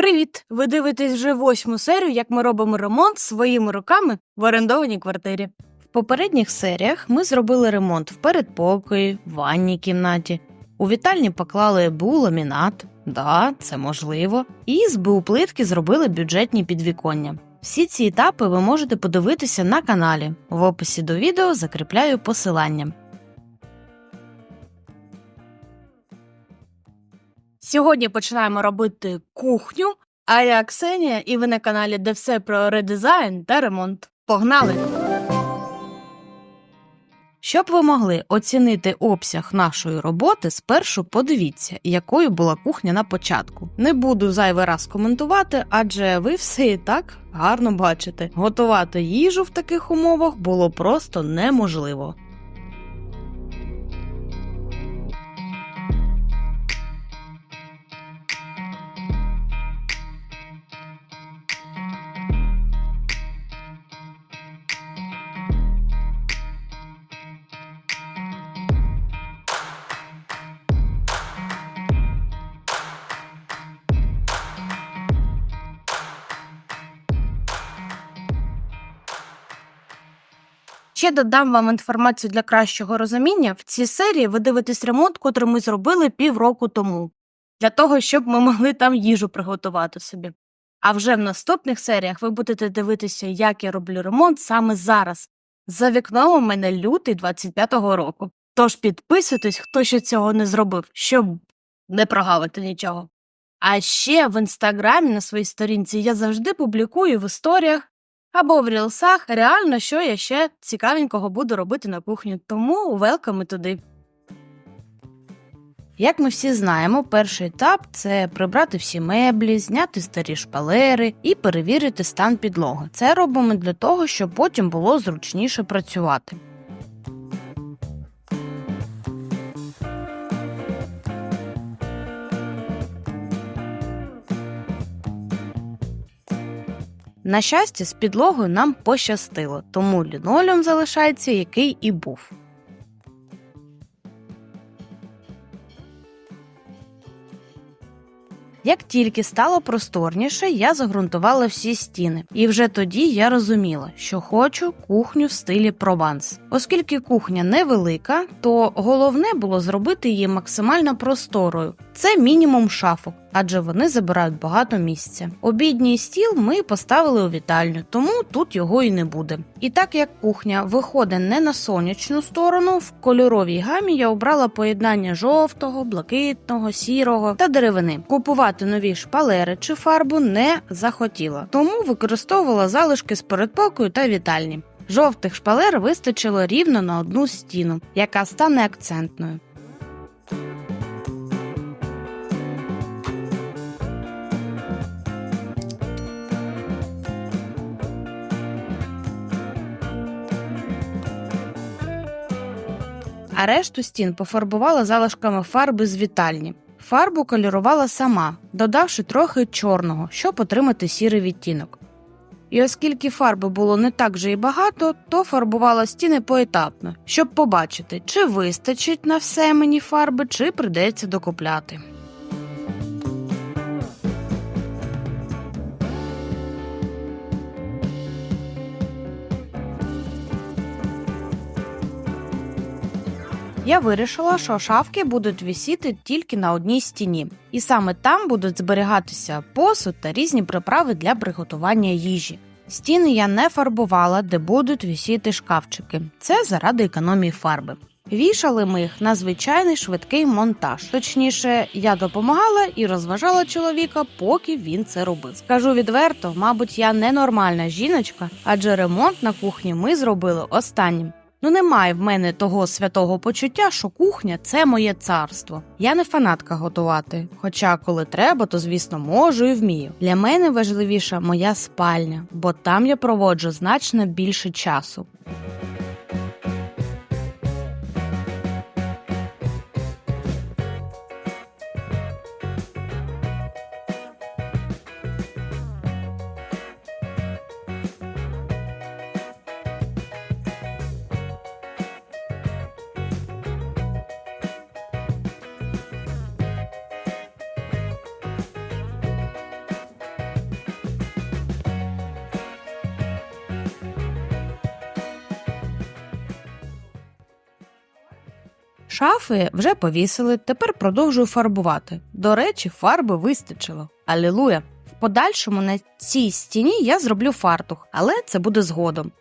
Привіт! Ви дивитесь вже восьму серію, як ми робимо ремонт своїми руками в орендованій квартирі. В попередніх серіях ми зробили ремонт в передпокої, в ванній кімнаті. У вітальні поклали БУ ламінат, да, це можливо, і з БУ плитки зробили бюджетні підвіконня. Всі ці етапи ви можете подивитися на каналі. В описі до відео закріпляю посилання. Сьогодні починаємо робити кухню. А я Ксенія, і ви на каналі, де все про редизайн та ремонт. Погнали! Щоб ви могли оцінити обсяг нашої роботи, спершу подивіться, якою була кухня на початку. Не буду зайвий раз коментувати, адже ви все і так гарно бачите. Готувати їжу в таких умовах було просто неможливо. Ще додам вам інформацію для кращого розуміння. В цій серії ви дивитесь ремонт, котрий ми зробили півроку тому, для того, щоб ми могли там їжу приготувати собі. А вже в наступних серіях ви будете дивитися, як я роблю ремонт саме зараз. За вікном у мене лютий 25-го року. Тож підписуйтесь, хто ще цього не зробив, щоб не прогавити нічого. А ще в інстаграмі на своїй сторінці я завжди публікую в історіях або в рілсах реально, що я ще цікавенького буду робити на кухні, тому велками туди. Як ми всі знаємо, перший етап це прибрати всі меблі, зняти старі шпалери і перевірити стан підлоги. Це робимо для того, щоб потім було зручніше працювати. На щастя, з підлогою нам пощастило, тому лінолеум залишається, який і був. Як тільки стало просторніше, я загрунтувала всі стіни, і вже тоді я розуміла, що хочу кухню в стилі прованс. Оскільки кухня невелика, то головне було зробити її максимально просторою. Це мінімум шафок, адже вони забирають багато місця. Обідній стіл ми поставили у вітальню, тому тут його і не буде. І так як кухня виходить не на сонячну сторону, в кольоровій гамі я обрала поєднання жовтого, блакитного, сірого та деревини. Купувати нові шпалери чи фарбу не захотіла, тому використовувала залишки з передпокою та вітальні. Жовтих шпалер вистачило рівно на одну стіну, яка стане акцентною. А решту стін пофарбувала залишками фарби з вітальні. Фарбу кольорувала сама, додавши трохи чорного, щоб отримати сірий відтінок. І оскільки фарби було не так же і багато, то фарбувала стіни поетапно, щоб побачити, чи вистачить на все мені фарби, чи придеться докупляти. Я вирішила, що шафки будуть висіти тільки на одній стіні, і саме там будуть зберігатися посуд та різні приправи для приготування їжі. Стіни я не фарбувала, де будуть висіти шкафчики. Це заради економії фарби. Вішали ми їх на звичайний швидкий монтаж. Точніше, я допомагала і розважала чоловіка, поки він це робив. Скажу відверто, мабуть, я ненормальна жіночка, адже ремонт на кухні ми зробили останнім. Ну немає в мене того святого почуття, що кухня це моє царство. Я не фанатка готувати. Хоча, коли треба, то звісно можу і вмію. Для мене важливіша моя спальня, бо там я проводжу значно більше часу. Шафи вже повісили, тепер продовжую фарбувати. До речі, фарби вистачило. Алілуя! В подальшому на цій стіні я зроблю фартух, але це буде згодом.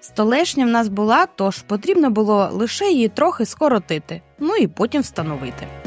Столешня в нас була, тож потрібно було лише її трохи скоротити, ну і потім встановити.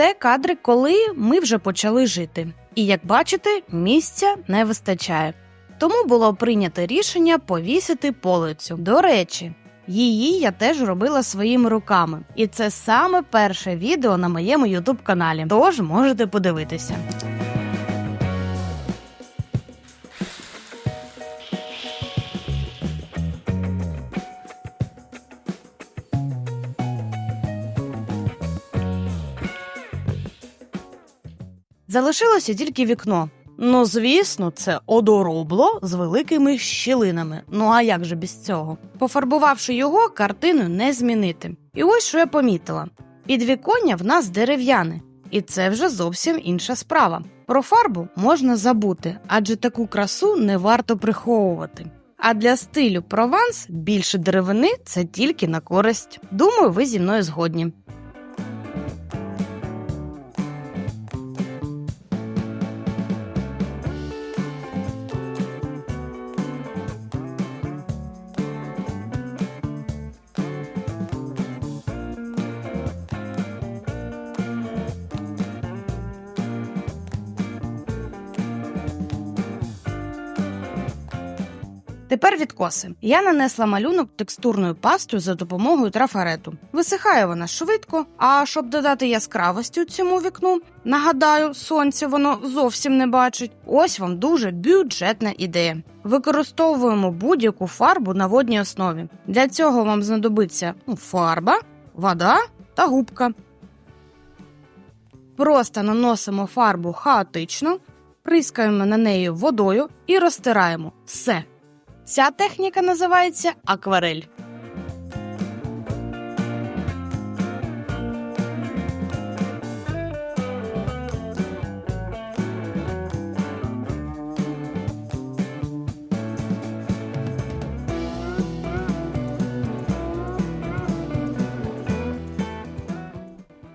Це кадри, коли ми вже почали жити. І як бачите, місця не вистачає. Тому було прийнято рішення повісити полицю. До речі, її я теж робила своїми руками. І це саме перше відео на моєму ютуб каналі. Тож можете подивитися. Залишилося тільки вікно. Ну, звісно, це одоробло з великими щілинами. Ну а як же без цього? Пофарбувавши його, картину не змінити. І ось що я помітила: підвіконня в нас дерев'яне, і це вже зовсім інша справа. Про фарбу можна забути, адже таку красу не варто приховувати. А для стилю прованс більше деревини це тільки на користь. Думаю, ви зі мною згодні. Тепер відкоси. Я нанесла малюнок текстурною пастою за допомогою трафарету. Висихає вона швидко, а щоб додати яскравості у цьому вікну, нагадаю, сонце воно зовсім не бачить. Ось вам дуже бюджетна ідея. Використовуємо будь-яку фарбу на водній основі. Для цього вам знадобиться ну, фарба, вода та губка. Просто наносимо фарбу хаотично, прискаємо на неї водою і розтираємо все. Ця техніка називається акварель.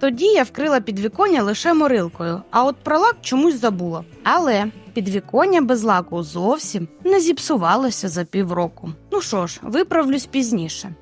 Тоді я вкрила підвіконня лише морилкою, а от про лак чомусь забула. Але підвіконня без лаку зовсім не зіпсувалося за півроку. Ну що ж, виправлюсь пізніше.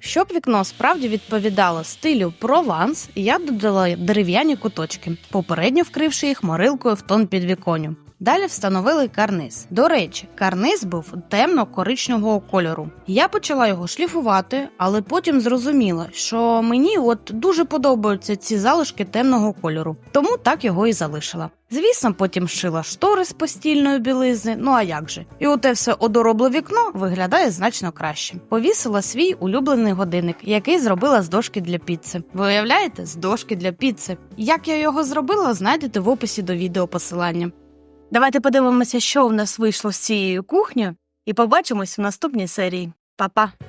Щоб вікно справді відповідало стилю прованс, я додала дерев'яні куточки, попередньо вкривши їх морилкою в тон підвіконню. Далі встановили карниз. До речі, карниз був темно-коричневого кольору. Я почала його шліфувати, але потім зрозуміла, що мені от дуже подобаються ці залишки темного кольору, тому так його і залишила. Звісно, потім шила штори з постільної білизни, ну а як же? І оте все одоробле вікно виглядає значно краще. Повісила свій улюблений годинник, який зробила з дошки для піци. Ви уявляєте, з дошки для піци. Як я його зробила, знайдете в описі до відео посилання. Давайте подивимося, що в нас вийшло з цією кухнею, і побачимось в наступній серії. Па-па!